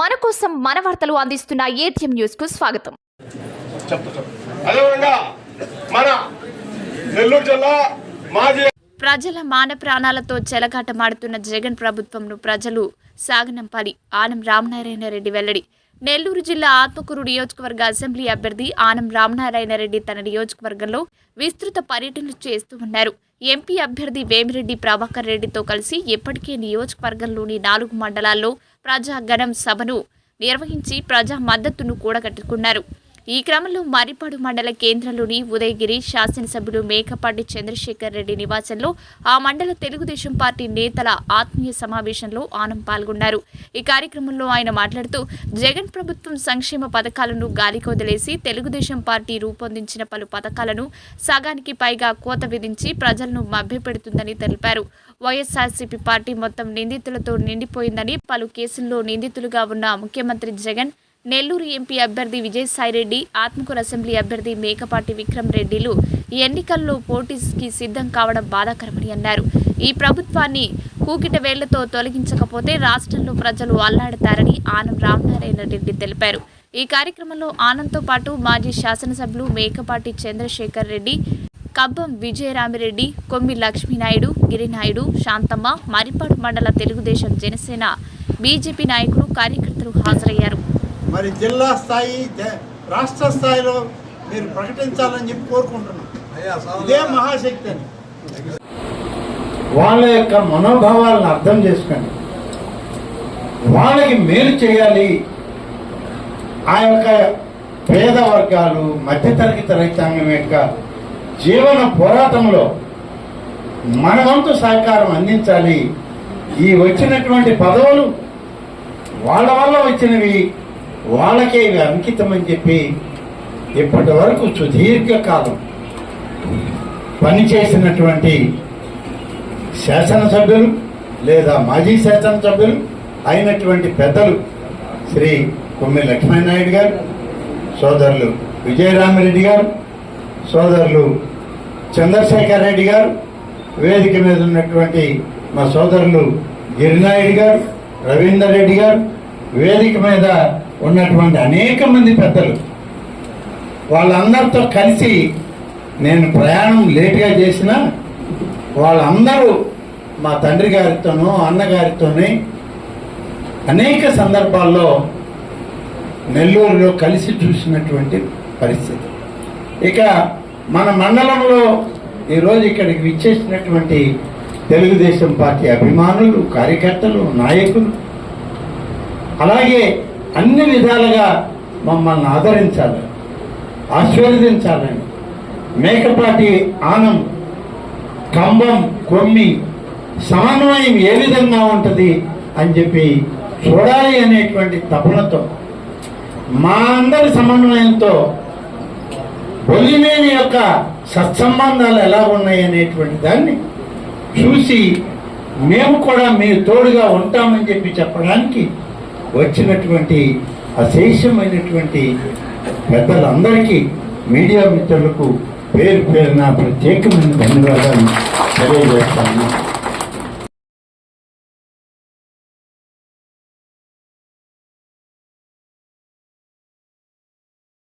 మన కోసం మన వార్తలు అందిస్తున్న ఏటీఎం న్యూస్కు స్వాగతం. చెప్తా చెప్తా అదేవిధంగా మన నెల్లూరు జిల్లా మాజీ ప్రజల మాన ప్రాణాలతో చెలగాటమాడుతున్న జగన్ ప్రభుత్వంను ప్రజలు సాగనంపాలి. ఆనం రామనారాయణ రెడ్డి వెల్లడి. నెల్లూరు జిల్లా ఆత్మకూరు నియోజకవర్గ అసెంబ్లీ అభ్యర్థి ఆనం రామనారాయణ రెడ్డి తన నియోజకవర్గంలో విస్తృత పర్యటనలు చేస్తూ ఉన్నారు. ఎంపీ అభ్యర్థి వేమిరెడ్డి ప్రభాకర్ రెడ్డితో కలిసి ఇప్పటికే నియోజకవర్గంలోని నాలుగు మండలాల్లో ప్రజాగణం సభను నిర్వహించి ప్రజా మద్దతును కూడగట్టుకున్నారు. ఈ క్రమంలో మరిపాడు మండల కేంద్రంలోని ఉదయగిరి శాసనసభ్యుడు మేకపాటి చంద్రశేఖర్ రెడ్డి నివాసంలో ఆ మండల తెలుగుదేశం పార్టీ నేతల ఆత్మీయ సమావేశంలో ఆనం పాల్గొన్నారు. ఈ కార్యక్రమంలో ఆయన మాట్లాడుతూ జగన్ ప్రభుత్వం సంక్షేమ పథకాలను గాలికొదిలేసి తెలుగుదేశం పార్టీ రూపొందించిన పలు పథకాలను సగానికి పైగా కోత విధించి ప్రజలను మభ్యపెడుతుందని తెలిపారు. వైఎస్ఆర్సీపీ పార్టీ మొత్తం నిందితులతో నిండిపోయిందని పలు కేసుల్లో నిందితులుగా ఉన్న ముఖ్యమంత్రి జగన్ నెల్లూరు ఎంపీ అభ్యర్థి విజయసాయిరెడ్డి ఆత్మకూరు అసెంబ్లీ అభ్యర్థి మేకపాటి విక్రమ్ రెడ్డిలు ఈ ఎన్నికల్లో పోటీకి సిద్ధం కావడం బాధాకరమని అన్నారు. ఈ ప్రభుత్వాన్ని కూకిట వేళ్ళతో తొలగించకపోతే రాష్ట్రంలో ప్రజలు అల్లాడతారని ఆనం రామనారాయణ రెడ్డి తెలిపారు. ఈ కార్యక్రమంలో ఆనంద్తో పాటు మాజీ శాసనసభ్యులు మేకపాటి చంద్రశేఖర్ రెడ్డి కబ్బం విజయరామిరెడ్డి కొమ్మి లక్ష్మీనాయుడు గిరినాయుడు శాంతమ్మ మరిపాడు మండల తెలుగుదేశం జనసేన బీజేపీ నాయకులు కార్యకర్తలు హాజరయ్యారు. మరి జిల్లా స్థాయి రాష్ట్ర స్థాయిలో మీరు ప్రకటించాలని చెప్పి కోరుకుంటున్నాం. ఇదే మహాశక్తి అని. వాళ్ళ యొక్క మనోభావాలను అర్థం చేసుకొని వాళ్ళకి మేలు చేయాలి. ఆ యొక్క పేద వర్గాలు మధ్యతరగతి రైతాంగం యొక్క జీవన పోరాటంలో మన వంతు సహకారం అందించాలి. ఈ వచ్చినటువంటి పదవులు వాళ్ళ వల్ల వచ్చినవి. వాళ్ళకే ఇవి అంకితం అని చెప్పి ఇప్పటి వరకు సుదీర్ఘ కాలం పనిచేసినటువంటి శాసనసభ్యులు లేదా మాజీ శాసనసభ్యులు అయినటువంటి పెద్దలు శ్రీ కొమ్మి లక్ష్మీనాయుడు గారు సోదరులు విజయరామిరెడ్డి గారు సోదరులు చంద్రశేఖర్ రెడ్డి గారు వేదిక మీద ఉన్నటువంటి మా సోదరులు గిరినాయుడు గారు రవీందర్ రెడ్డి గారు వేదిక మీద ఉన్నటువంటి అనేక మంది పెద్దలు. వాళ్ళందరితో కలిసి నేను ప్రయాణం లేటుగా చేసిన వాళ్ళందరూ మా తండ్రి గారితోనూ అన్నగారితోనే అనేక సందర్భాల్లో నెల్లూరులో కలిసి చూసినటువంటి పరిస్థితి. ఇక మన మండలంలో ఈరోజు ఇక్కడికి విచ్చేసినటువంటి తెలుగుదేశం పార్టీ అభిమానులు కార్యకర్తలు నాయకులు అలాగే అన్ని విధాలుగా మమ్మల్ని ఆదరించాలి ఆశీర్వదించాలని మేకపాటి ఆనం కంబం కొమ్మి సమన్వయం ఏ విధంగా ఉంటుంది అని చెప్పి చూడాలి అనేటువంటి తపనతో మా అందరి సమన్వయంతో బొల్లిమేని యొక్క సత్సంబంధాలు ఎలా ఉన్నాయి అనేటువంటి దాన్ని చూసి మేము కూడా మీ తోడుగా ఉంటామని చెప్పి చెప్పడానికి వచ్చినటువంటి అశేషమైనటువంటి పెద్దలందరికీ మీడియా మిత్రులకు పేరు పేరున ప్రత్యేకమైన ధన్యవాదాలు తెలియజేస్తాను.